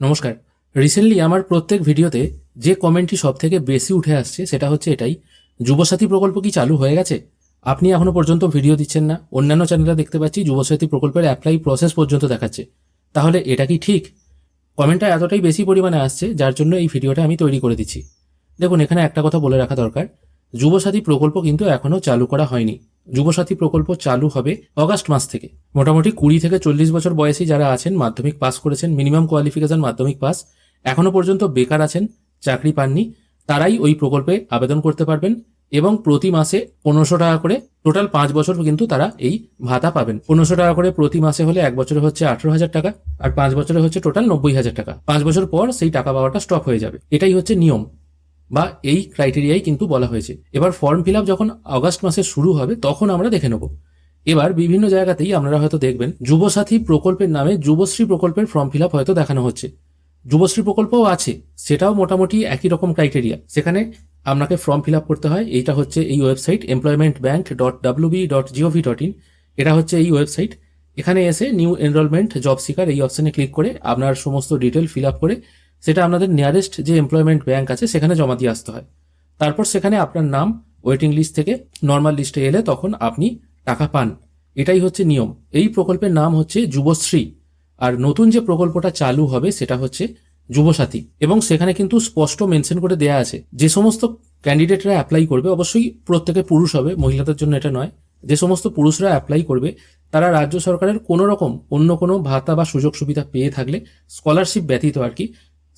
নমস্কার। রিসেন্টলি আমার প্রত্যেক ভিডিওতে যে কমেন্টটি সব থেকে বেশি উঠে আসছে সেটা হচ্ছে এটাই। যুবসাথী প্রকল্প কি চালু হয়ে গেছে? আপনি এখনও পর্যন্ত ভিডিও দিচ্ছেন না। অন্যান্য চ্যানেলে দেখতে পাচ্ছি, যুবসাথী প্রকল্পের অ্যাপ্লাই প্রসেস পর্যন্ত দেখাচ্ছে। তাহলে এটা কি ঠিক? কমেন্টটা এতটাই বেশি পরিমাণে আসছে, যার জন্য এই ভিডিওটা আমি তৈরি করে দিচ্ছি। দেখুন, এখানে একটা কথা বলে রাখা দরকার। যুবসাথী প্রকল্প কিন্তু এখনও চালু করা হয়নি। যুবসাথী প্রকল্প চালু হবে অগাস্ট মাস থেকে। মোটামুটি কুড়ি থেকে চল্লিশ বছর বয়সী যারা আছেন, মাধ্যমিক পাস করেছেন, মিনিমাম কোয়ালিফিকেশন মাধ্যমিক পাস, এখনও পর্যন্ত বেকার আছেন, চাকরি পাননি, তারাই ওই প্রকল্পে আবেদন করতে পারবেন এবং প্রতি মাসে পনেরোশো টাকা করে টোটাল পাঁচ বছর কিন্তু তারা এই ভাতা পাবেন। পনেরোশো টাকা করে প্রতি মাসে হলে এক বছরে হচ্ছে আঠারো হাজার টাকা আর পাঁচ বছরে হচ্ছে টোটাল নব্বই হাজার টাকা। পাঁচ বছর পর সেই টাকা পাওয়াটা স্টপ হয়ে যাবে। এটাই হচ্ছে নিয়ম। বা এই ক্রাইটেরিয়াই কিন্তু বলা হয়েছে। এবার ফর্ম ফিল যখন আগস্ট মাসে শুরু হবে, তখন আমরা দেখে নেব। এবার বিভিন্ন জায়গাতেই আপনারা হয়তো দেখবেন, যুবসাথী প্রকল্পের নামে যুবশ্রী প্রকল্পের ফর্ম ফিল আপ হয়তো দেখানো হচ্ছে। যুবশ্রী প্রকল্পও আছে, সেটাও মোটামুটি একই রকম ক্রাইটেরিয়া সেখানে আপনাকে ফর্ম ফিল করতে হয়, এইটা হচ্ছে এই website employment bank dot WB dot GOV dot in এটা হচ্ছে এই ওয়েবসাইট এখানে এসে নিউ এনরোলমেন্ট জব সিকার এই অপশানে ক্লিক করে আপনার সমস্ত ডিটেল ফিল আপ করে সেটা আপনাদের নিয়ারেস্ট যে এমপ্লয়মেন্ট ব্যাংক আছে, সেখানে জমা দিয়ে আসতে হয়। তারপর সেখানে আপনার নাম ওয়েটিং লিস্ট থেকে নর্মাল লিস্টে এলে তখন আপনি টাকা পান। এটাই হচ্ছে নিয়ম। এই প্রকল্পের নাম হচ্ছে যুবশ্রী। আর নতুন যে প্রকল্পটা চালু হবে, সেটা হচ্ছে যুবসাথী। এবং সেখানে কিন্তু স্পষ্ট মেনশন করে দেয়া আছে, যে সমস্ত ক্যান্ডিডেটরা অ্যাপ্লাই করবে, অবশ্যই প্রত্যেকে পুরুষ হবে, মহিলাদের জন্য এটা নয়। যে সমস্ত পুরুষরা অ্যাপ্লাই করবে, তারা রাজ্য সরকারের কোনো রকম অন্য কোনো ভাতা বা সুযোগ সুবিধা পেয়ে থাকলে স্কলারশিপ ব্যতীত আর কি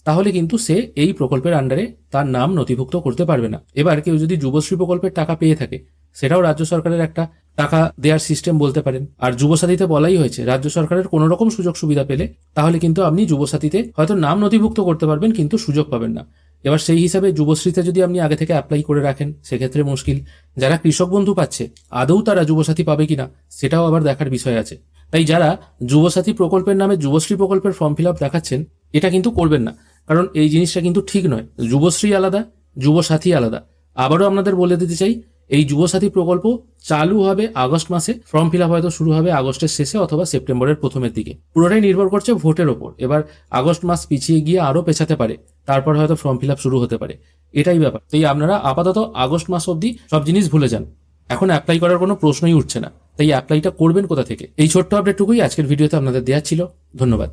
তাহলে কিন্তু সে এই প্রকল্পের আন্ডারে তার নাম নথিভুক্ত করতে পারবে না। এবার কেউ যদি যুবশ্রী প্রকল্পের টাকা পেয়ে থাকে, সেটাও রাজ্য সরকারের একটা টাকা দেওয়ার সিস্টেম বলতে পারেন। আর যুবসাথীতে বলাই হয়েছে, রাজ্য সরকারের কোনো রকম সুযোগ সুবিধা পেলে তাহলে কিন্তু আপনি যুবসাথীতে হয়তো নাম নথিভুক্ত করতে পারবেন, কিন্তু সুযোগ পাবেন না। এবার সেই হিসাবে যুবশ্রীতে যদি আপনি আগে থেকে অ্যাপ্লাই করে রাখেন, সেক্ষেত্রে মুশকিল। যারা কৃষক বন্ধু পাচ্ছে, আদৌ তারা যুবসাথী পাবে কিনা, সেটাও আবার দেখার বিষয় আছে। তাই যারা যুবসাথী প্রকল্পের নামে যুবশ্রী প্রকল্পের ফর্ম ফিল আপ দেখাচ্ছেন, এটা কিন্তু করবেন না। কারণ এই জিনিসটা কিন্তু ঠিক নয়। যুবশ্রী আলাদা, যুবসাথী আলাদা। আবারও আপনাদের বলে দিতে চাই, এই যুবসাথী প্রকল্প চালু হবে আগস্ট মাসে, ফর্ম ফিল আপ হয়তো শুরু হবে আগস্টের শেষে অথবা সেপ্টেম্বরের প্রথমের দিকে। পুরোটাই নির্ভর করছে ভোটের ওপর। এবার আগস্ট মাস পিছিয়ে গিয়ে আরও পেছাতে পারে, তারপর হয়তো ফর্ম ফিল আপ শুরু হতে পারে। এটাই ব্যাপার। তাই আপনারা আপাতত আগস্ট মাস অবধি সব জিনিস ভুলে যান। এখন অ্যাপ্লাই করার কোনো প্রশ্নই উঠছে না। তাই অ্যাপ্লাইটা করবেন কোথা থেকে? এই ছোট্ট আপডেটটুকুই আজকের ভিডিওতে আপনাদের দেওয়া ছিল। ধন্যবাদ।